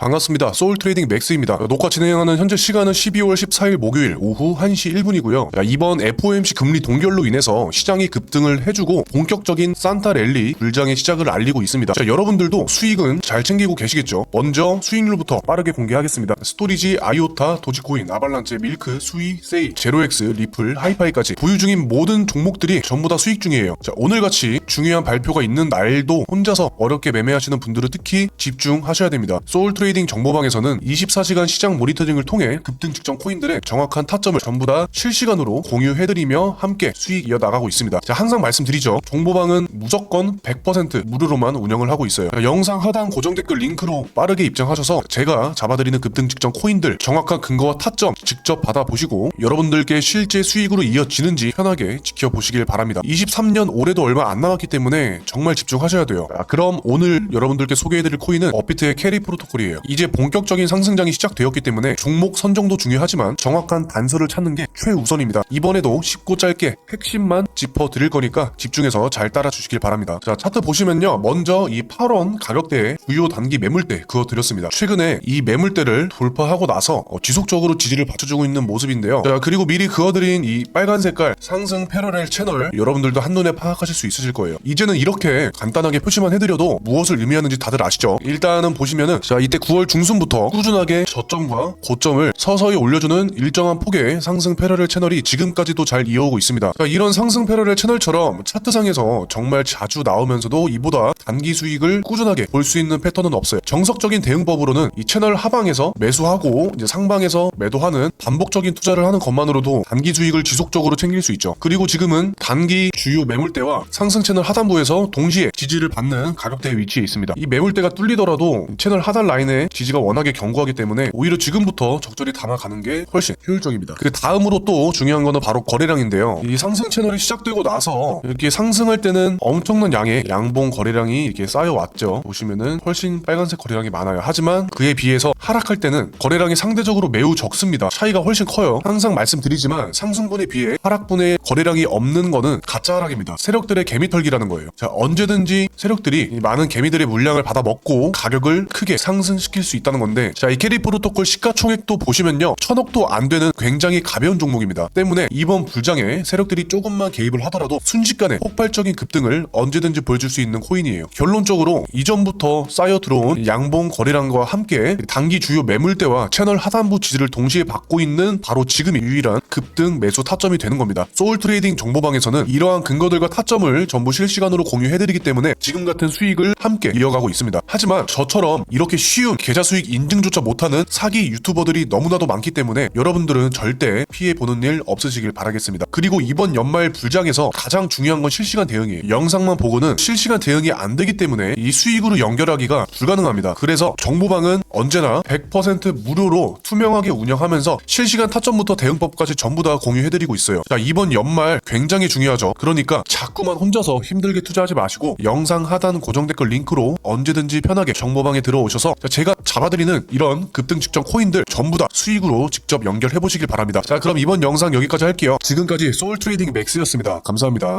반갑습니다. 소울 트레이딩 맥스입니다. 녹화 진행하는 현재 시간은 12월 14일 목요일 오후 1시 1분이고요. 이번 FOMC 금리 동결로 인해서 시장이 급등을 해주고 본격적인 산타 랠리 불장의 시작을 알리고 있습니다. 자, 여러분들도 수익은 잘 챙기고 계시겠죠? 먼저 수익률부터 빠르게 공개하겠습니다. 스토리지, 아이오타, 도지코인, 아발란체, 밀크, 수이, 세이, 제로엑스, 리플, 하이파이까지 보유 중인 모든 종목들이 전부 다 수익 중이에요. 자, 오늘같이 중요한 발표가 있는 날도 혼자서 어렵게 매매하시는 분들은 특히 집중하셔야 됩니다. 소울 트레이딩 정보방에서는 24시간 시장 모니터링을 통해 급등 직전 코인들의 정확한 타점을 전부 다 실시간으로 공유해드리며 함께 수익 이어나가고 있습니다. 자, 항상 말씀드리죠. 정보방은 무조건 100% 무료로만 운영을 하고 있어요. 자, 영상 하단 고정 댓글 링크로 빠르게 입장하셔서 제가 잡아드리는 급등 직전 코인들 정확한 근거와 타점 직접 받아보시고 여러분들께 실제 수익으로 이어지는지 편하게 지켜보시길 바랍니다. 23년 올해도 얼마 안 남았기 때문에 정말 집중하셔야 돼요. 자, 그럼 오늘 여러분들께 소개해드릴 코인은 업비트의 캐리 프로토콜이에요. 이제 본격적인 상승장이 시작되었기 때문에 종목 선정도 중요하지만 정확한 단서를 찾는 게 최우선입니다. 이번에도 쉽고 짧게 핵심만 짚어 드릴 거니까 집중해서 잘 따라 주시길 바랍니다. 자 차트 보시면요. 먼저 이 8원 가격대에 주요 단기 매물대 그어드렸습니다. 최근에 이 매물대를 돌파하고 나서 어, 지속적으로 지지를 받쳐주고 있는 모습인데요. 자 그리고 미리 그어드린 이 빨간 색깔 상승 패러렐 채널 여러분들도 한눈에 파악하실 수 있으실 거예요. 이제는 이렇게 간단하게 표시만 해드려도 무엇을 의미하는지 다들 아시죠? 일단은 보시면은 자 이때 9월 중순부터 꾸준하게 저점과 고점을 서서히 올려주는 일정한 폭의 상승 패러렐 채널이 지금까지도 잘 이어오고 있습니다. 자, 이런 상승 패러렐 채널처럼 차트상에서 정말 자주 나오면서도 이보다 단기 수익을 꾸준하게 볼 수 있는 패턴은 없어요. 정석적인 대응법으로는 이 채널 하방에서 매수하고 이제 상방에서 매도하는 반복적인 투자를 하는 것만으로도 단기 수익을 지속적으로 챙길 수 있죠. 그리고 지금은 단기 주요 매물대와 상승 채널 하단부에서 동시에 지지를 받는 가격대에 위치해 있습니다. 이 매물대가 뚫리더라도 채널 하단 라인 의 지지가 워낙에 견고하기 때문에 오히려 지금부터 적절히 담아가는 게 훨씬 효율적입니다. 그 다음으로 또 중요한 거는 바로 거래량인데요. 이 상승 채널이 시작되고 나서 이렇게 상승할 때는 엄청난 양의 양봉 거래량이 이렇게 쌓여왔죠. 보시면은 훨씬 빨간색 거래량이 많아요. 하지만 그에 비해서 하락할 때는 거래량이 상대적으로 매우 적습니다. 차이가 훨씬 커요. 항상 말씀드리지만 상승분에 비해 하락분의 거래량이 없는 거는 가짜 하락입니다. 세력들의 개미털기라는 거예요. 자, 언제든지 세력들이 이 많은 개미들의 물량을 받아 먹고 가격을 크게 상승시 킬 수 있다는 건데 자, 이 캐리 프로토콜 시가총액도 보시면요. 천억도 안 되는 굉장히 가벼운 종목입니다. 때문에 이번 불장에 세력들이 조금만 개입을 하더라도 순식간에 폭발적인 급등을 언제든지 보여줄 수 있는 코인이에요. 결론적으로 이전부터 쌓여 들어온 양봉 거래량과 함께 단기 주요 매물대와 채널 하단부 지지를 동시에 받고 있는 바로 지금이 유일한 급등 매수 타점이 되는 겁니다. 소울 트레이딩 정보방에서는 이러한 근거들과 타점을 전부 실시간으로 공유해드리기 때문에 지금 같은 수익을 함께 이어가고 있습니다. 하지만 저처럼 이렇게 쉬운 계좌 수익 인증조차 못하는 사기 유튜버들이 너무나도 많기 때문에 여러분들은 절대 피해 보는 일 없으시길 바라겠습니다. 그리고 이번 연말 불장에서 가장 중요한 건 실시간 대응이에요. 영상만 보고는 실시간 대응이 안 되기 때문에 이 수익으로 연결하기가 불가능합니다. 그래서 정보방은 언제나 100% 무료로 투명하게 운영하면서 실시간 타점부터 대응법까지 전부 다 공유해드리고 있어요. 자, 이번 연말 굉장히 중요하죠. 그러니까 자꾸만 혼자서 힘들게 투자하지 마시고 영상 하단 고정 댓글 링크로 언제든지 편하게 정보방에 들어오셔서 자, 제가 잡아드리는 이런 급등 직전 코인들 전부 다 수익으로 직접 연결해 보시길 바랍니다. 자, 그럼 이번 영상 여기까지 할게요. 지금까지 소울 트레이딩 맥스였습니다. 감사합니다.